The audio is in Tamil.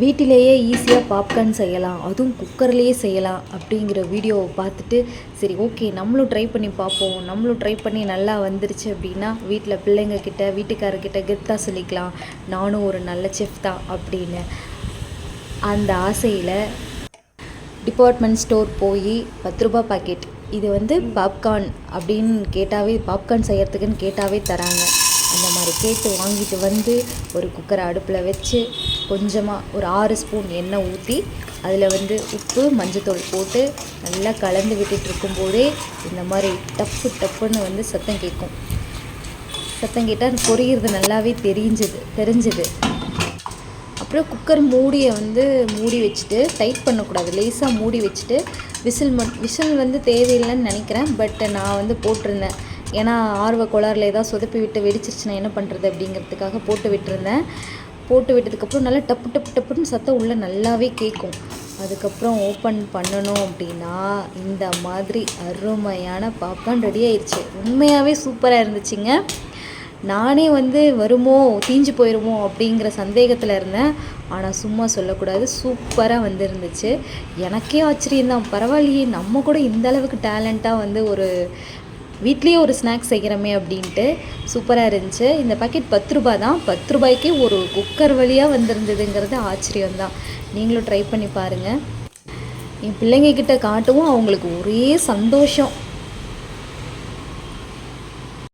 வீட்டிலேயே ஈஸியாக பாப்கார்ன் செய்யலாம் அதுவும் குக்கர்லேயே செய்யலாம் அப்படிங்கிற வீடியோவை பார்த்துட்டு சரி ஓகே நம்மளும் ட்ரை பண்ணி பார்ப்போம். நம்மளும் ட்ரை பண்ணி நல்லா வந்துருச்சு அப்படின்னா வீட்டில் பிள்ளைங்கக்கிட்ட வீட்டுக்காரர்கிட்ட கெத்தாக சொல்லிக்கலாம். நானும் ஒரு நல்ல செஃப் தான் அப்படின்னு. அந்த ஆசையில் டிபார்ட்மெண்ட் ஸ்டோர் போய் பத்து ரூபா பாக்கெட் இது வந்து பாப்கார்ன் அப்படின்னு கேட்டாவே பாப்கார்ன் செய்கிறதுக்குன்னு கேட்டாவே தராங்க. அந்த மாதிரி கேட்டு வாங்கிட்டு வந்து ஒரு குக்கரை அடுப்பில் வச்சு கொஞ்சமாக ஒரு ஆறு ஸ்பூன் எண்ணெய் ஊற்றி அதில் வந்து உப்பு மஞ்சத்தூள் போட்டு நல்லா கலந்து விட்டுட்டு இருக்கும்போதே இந்த மாதிரி டப்பு டப்புன்னு வந்து சத்தம் கேட்கும் சத்தம் கேட்டால் பொரியிறது நல்லாவே தெரிஞ்சது தெரிஞ்சுது. அப்புறம் குக்கர் மூடியை வந்து மூடி வச்சுட்டு டைட் பண்ணக்கூடாது லேசாக மூடி வச்சுட்டு விசில் மட் விசில் வந்து தேவையில்லைன்னு நினைக்கிறேன் பட் நான் வந்து போட்டிருந்தேன். ஏன்னா ஆர்வ கோளாறுல ஏதாவது சொதப்பி விட்டு வெடிச்சிருச்சுன்னா என்ன பண்ணுறது அப்படிங்கிறதுக்காக போட்டு விட்டுருந்தேன். போட்டு விட்டதுக்கப்புறம் நல்லா டப்பு டப்பு டப்புன்னு சத்தம் உள்ளே நல்லாவே கேட்கும் அதுக்கப்புறம் ஓப்பன் பண்ணணும் அப்படின்னா இந்த மாதிரி அருமையான பாப்கார்ன் ரெடி ஆயிடுச்சு உண்மையாகவே சூப்பராக இருந்துச்சுங்க. நானே வந்து வருமோ தீஞ்சு போயிடுமோ அப்படிங்கிற சந்தேகத்தில் இருந்தேன். ஆனால் சும்மா சொல்லக்கூடாது சூப்பராக வந்துருந்துச்சு. எனக்கே ஆச்சரியம்தான். பரவாயில்லையே நம்ம கூட இந்த அளவுக்கு டேலண்ட்டாக வந்து ஒரு வீட்லேயே ஒரு ஸ்நாக்ஸ் செய்கிறோமே அப்படின்ட்டு சூப்பராக இருந்துச்சு. இந்த பாக்கெட் பத்து ரூபாய் தான். பத்து ரூபாய்க்கே ஒரு குக்கர் வழியாக வந்திருந்ததுங்கிறது ஆச்சரியம்தான் நீங்களும் ட்ரை பண்ணி பாருங்கள் என் பிள்ளைங்கக்கிட்ட காட்டவும் அவங்களுக்கு ஒரே சந்தோஷம்.